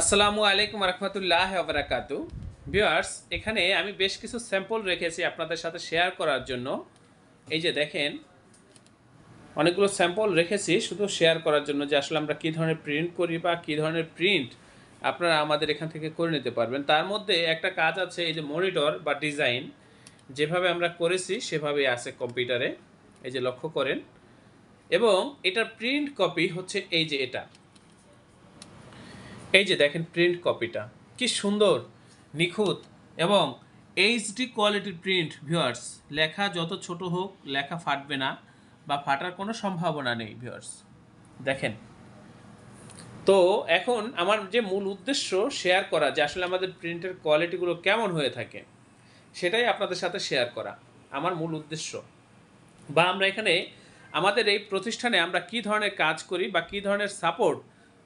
আসসালামু আলাইকুম রহমতুল্লাহ আবরাকাতু ভিউয়ার্স, এখানে আমি বেশ কিছু স্যাম্পল রেখেছি আপনাদের সাথে শেয়ার করার জন্য। এই যে দেখেন, অনেকগুলো স্যাম্পল রেখেছি শুধু শেয়ার করার জন্য যে আসলে আমরা কী ধরনের প্রিন্ট করি বা কী ধরনের প্রিন্ট আপনারা আমাদের এখান থেকে করে নিতে পারবেন। তার মধ্যে একটা কাজ আছে, এই যে মনিটর বা ডিজাইন। যেভাবে আমরা করেছি, সেভাবেই আছে কম্পিউটারে। এই যে লক্ষ্য করেন। এবং এটার প্রিন্ট কপি হচ্ছে এই যে এটা। এই যে দেখেন প্রিন্ট কপিটা কি সুন্দর, নিখুঁত এবং এইচডি কোয়ালিটির প্রিন্ট ভিউয়ার্স লেখা যত ছোট হোক, লেখা ফাটবে না বা ফাটার কোনো সম্ভাবনা নেই ভিউয়ার্স দেখেন। তো এখন আমার যে মূল উদ্দেশ্য শেয়ার করা, যে আসলে আমাদের প্রিন্টের কোয়ালিটিগুলো কেমন হয়ে থাকে, সেটাই আপনাদের সাথে শেয়ার করা, আমার মূল উদ্দেশ্য। বা আমরা এখানে আমাদের এই প্রতিষ্ঠানে আমরা কি ধরনের কাজ করি বা কি ধরনের সাপোর্ট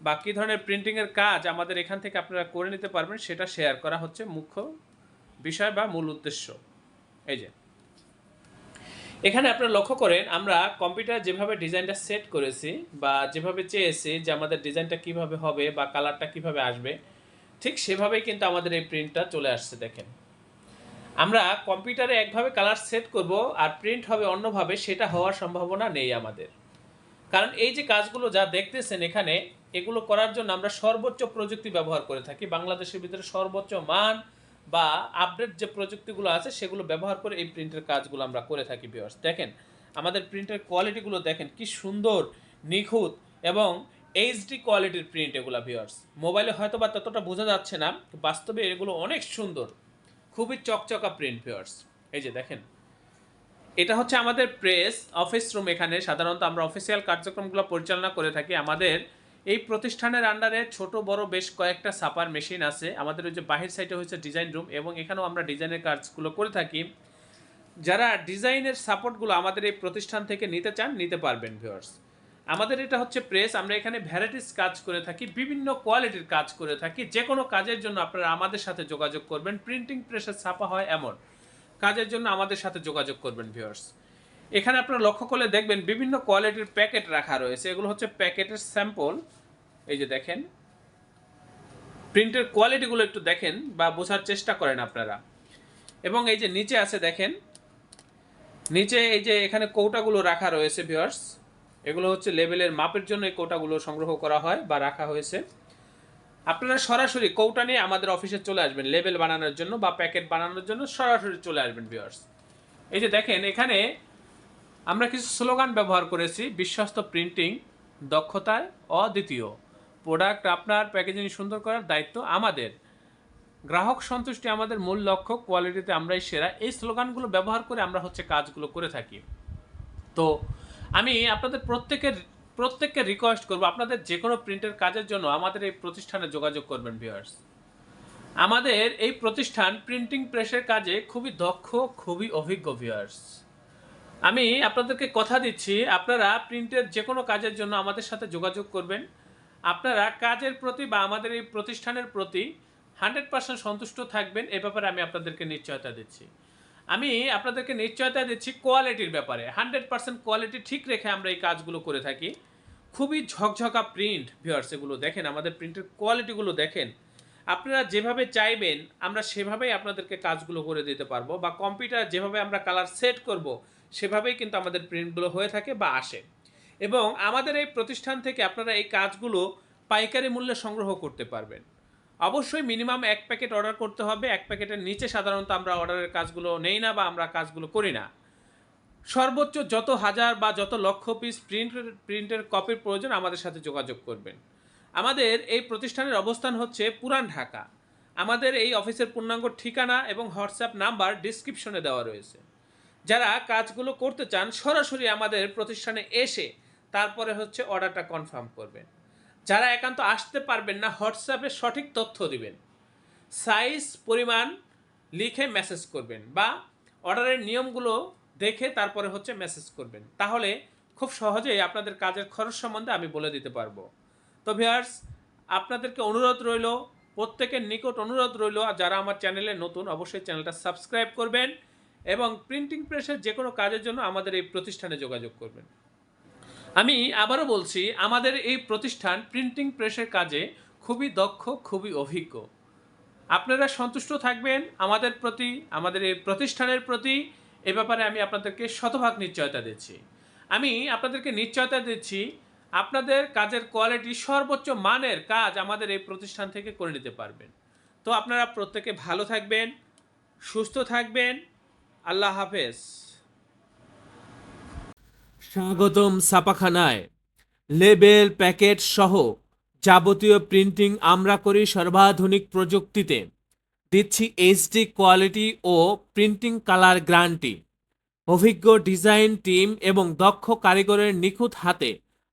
বা কী ধরনের প্রিন্টিংয়ের কাজ আমাদের এখান থেকে আপনারা করে নিতে পারবেন, সেটা শেয়ার করা হচ্ছে মুখ্য বিষয় বা মূল উদ্দেশ্য। এই যে। এখানে আপনারা লক্ষ্য করেন, আমরা কম্পিউটার যেভাবে ডিজাইনটা সেট করেছি বা যেভাবে চেয়েছি যে আমাদের ডিজাইনটা কীভাবে হবে বা কালারটা কীভাবে আসবে, ঠিক সেভাবেই কিন্তু আমাদের এই প্রিন্টটা চলে আসছে, দেখেন। আমরা কম্পিউটারে একভাবে কালার সেট করব আর প্রিন্ট হবে অন্যভাবে, সেটা হওয়ার সম্ভাবনা নেই আমাদের। কারণ এই যে কাজগুলো যা দেখতেছেন এখানে এগুলো করার জন্য আমরা সর্বোচ্চ প্রযুক্তি ব্যবহার করে থাকি। বাংলাদেশের ভিতরে সর্বোচ্চ মান বা আপডেট যে প্রযুক্তিগুলো আছে, সেগুলো ব্যবহার করে এই প্রিন্টের কাজগুলো আমরা করে থাকি ভিউয়ার্স দেখেন, আমাদের প্রিন্টের কোয়ালিটিগুলো দেখেন, কি সুন্দর, নিখুঁত এবং এইচডি কোয়ালিটির প্রিন্ট এগুলো ভিউয়ার্স মোবাইলে হয়তো বা ততটা বোঝা যাচ্ছে না বাস্তবে এগুলো অনেক সুন্দর। খুবই চকচকা প্রিন্ট ভিউয়ার্স এই যে দেখেন, এটা হচ্ছে আমাদের প্রেস অফিস রুম এখানে। সাধারণত আমরা অফিসিয়াল কার্যক্রমগুলো পরিচালনা করে থাকি। আমাদের এই প্রতিষ্ঠানের আন্ডারে ছোট, বড় বেশ কয়েকটা সাপার মেশিন আছে। আমাদের ওই যে বাহির সাইডে হচ্ছে ডিজাইন রুম এবং এখানেও আমরা ডিজাইনের কাজগুলো করে থাকি। যারা ডিজাইনের সাপোর্টগুলো আমাদের এই প্রতিষ্ঠান থেকে নিতে চান, নিতে পারবেন ভিউয়ার্স আমাদের এটা হচ্ছে প্রেস আমরা এখানে ভ্যারাইটিস কাজ করে থাকি, বিভিন্ন কোয়ালিটির কাজ করে থাকি। যে কোনো কাজের জন্য আপনারা আমাদের সাথে যোগাযোগ করবেন। প্রিন্টিং প্রেসের ছাপা হয় এমন। কাজের জন্য আমাদের সাথে যোগাযোগ করবেন ভিউয়ার্স এখানে আপনারা লক্ষ্য করলে দেখবেন বিভিন্ন কোয়ালিটির প্যাকেট রাখা রয়েছে। এগুলো হচ্ছে প্যাকেটের স্যাম্পল। এই যে দেখেন। প্রিন্টের কোয়ালিটিগুলো একটু দেখেন বা বোঝার চেষ্টা করেন আপনারা। এবং এই যে নিচে আছে দেখেন। নিচে এই যে এখানে কৌটাগুলো রাখা রয়েছে, ভিউয়ার্স। এগুলো হচ্ছে লেভেলের মাপের জন্য এই কৌটাগুলো সংগ্রহ করা হয় বা রাখা হয়েছে। আপনারা সরাসরি কৌটা নিয়ে আমাদের অফিসে চলে আসবেন, লেবেল বানানোর জন্য বা প্যাকেট বানানোর জন্য সরাসরি চলে আসবেন, ভিউয়ার্স। এই যে দেখেন, এখানে আমরা কিছু স্লোগান ব্যবহার করেছি, বিশ্বস্ত প্রিন্টিং, দক্ষতায় অদ্বিতীয়। প্রোডাক্ট আপনার প্যাকেজিং সুন্দর করার দায়িত্ব আমাদের। গ্রাহক সন্তুষ্টি আমাদের মূল লক্ষ্য, কোয়ালিটিতে আমরাই সেরা। এই স্লোগানগুলো ব্যবহার করে আমরা হচ্ছে কাজগুলো করে থাকি। তো আমি আপনাদের প্রত্যেকের, প্রত্যেককে রিকোয়েস্ট করব, আপনাদের যে কোনো প্রিন্টের কাজের জন্য আমাদের এই প্রতিষ্ঠানে যোগাযোগ করবেন ভিউয়ার্স আমাদের এই প্রতিষ্ঠান প্রিন্টিং প্রেসের কাজে খুবই দক্ষ, খুবই অভিজ্ঞ ভিউয়ার্স আমি আপনাদেরকে কথা দিচ্ছি, আপনারা প্রিন্টের যে কোনো কাজের জন্য আমাদের সাথে যোগাযোগ করবেন। আপনারা কাজের প্রতি বা আমাদের এই প্রতিষ্ঠানের প্রতি হান্ড্রেড পার্সেন্ট সন্তুষ্ট থাকবেন, এ ব্যাপারে আমি আপনাদেরকে নিশ্চয়তা দিচ্ছি। আমি আপনাদেরকে নিশ্চয়তা দিচ্ছি কোয়ালিটির ব্যাপারে। হান্ড্রেড পার্সেন্ট কোয়ালিটি ঠিক রেখে আমরা এই কাজগুলো করে থাকি। খুবই ঝকঝকা প্রিন্ট ভিউয়ার্স এগুলো দেখেন, আমাদের প্রিন্টের কোয়ালিটিগুলো দেখেন। আপনারা যেভাবে চাইবেন, আমরা সেভাবেই আপনাদেরকে কাজগুলো করে দিতে পারব বা কম্পিউটার যেভাবে আমরা কালার সেট করব, সেভাবেই কিন্তু আমাদের প্রিন্টগুলো হয়ে থাকে বা আসে। এবং আমাদের এই প্রতিষ্ঠান থেকে আপনারা এই কাজগুলো পাইকারি মূল্যে সংগ্রহ করতে পারবেন। অবশ্যই মিনিমাম এক প্যাকেট অর্ডার করতে হবে, এক প্যাকেটের নিচে সাধারণত আমরা অর্ডারের কাজগুলো নেই না বা আমরা কাজগুলো করি না। সর্বোচ্চ যত হাজার বা যত লক্ষ পিস প্রিন্ট প্রিন্টের কপির প্রয়োজন আমাদের সাথে যোগাযোগ করবেন। আমাদের এই প্রতিষ্ঠানের অবস্থান হচ্ছে পুরান ঢাকা। আমাদের এই অফিসের পূর্ণাঙ্গ ঠিকানা এবং হোয়াটসঅ্যাপ নাম্বার ডিসক্রিপশনে দেওয়া রয়েছে। যারা কাজগুলো করতে চান, সরাসরি আমাদের প্রতিষ্ঠানে এসে তারপরে হচ্ছে অর্ডারটা কনফার্ম করবেন। যারা একান্ত আসতে পারবেন না, হোয়াটসঅ্যাপে সঠিক তথ্য দিবেন। সাইজ, পরিমাণ লিখে মেসেজ করবেন বা অর্ডারের নিয়মগুলো দেখে তারপরে হচ্ছে মেসেজ করবেন। তাহলে খুব সহজেই আপনাদের কাজের খরচ সম্বন্ধে আমি বলে দিতে পারব। তো ভিয়ার্স আপনাদেরকে অনুরোধ রইল, প্রত্যেকের নিকট অনুরোধ রইল, আর যারা আমার চ্যানেলে নতুন, অবশ্যই চ্যানেলটা সাবস্ক্রাইব করবেন এবং প্রিন্টিং প্রেসের যে কোনো কাজের জন্য আমাদের এই প্রতিষ্ঠানে যোগাযোগ করবেন। আমি আবারও বলছি, আমাদের এই প্রতিষ্ঠান প্রিন্টিং প্রেসের কাজে খুবই দক্ষ, খুবই অভিজ্ঞ। আপনারা সন্তুষ্ট থাকবেন আমাদের প্রতি, আমাদের এই প্রতিষ্ঠানের প্রতি। এ ব্যাপারে আমি আপনাদেরকে শতভাগ নিশ্চয়তা দিচ্ছি। আমি আপনাদেরকে নিশ্চয়তা দিচ্ছি আপনাদের কাজের কোয়ালিটি সর্বোচ্চ মানের কাজ আমাদের এই প্রতিষ্ঠান থেকে করে নিতে পারবেন। তো আপনারা প্রত্যেকে ভালো থাকবেন, সুস্থ থাকবেন। আল্লাহ হাফেজ। স্বাগতম ছাপাখানায়। লেবেল প্যাকেট সহ যাবতীয় প্রিন্টিং আমরা করি সর্বাধুনিক প্রযুক্তিতে। দিচ্ছি এইচডি কোয়ালিটি ও প্রিন্টিং কালার গ্যারান্টি অভিজ্ঞ ডিজাইন টিম এবং দক্ষ কারিগরের নিখুঁত হাতে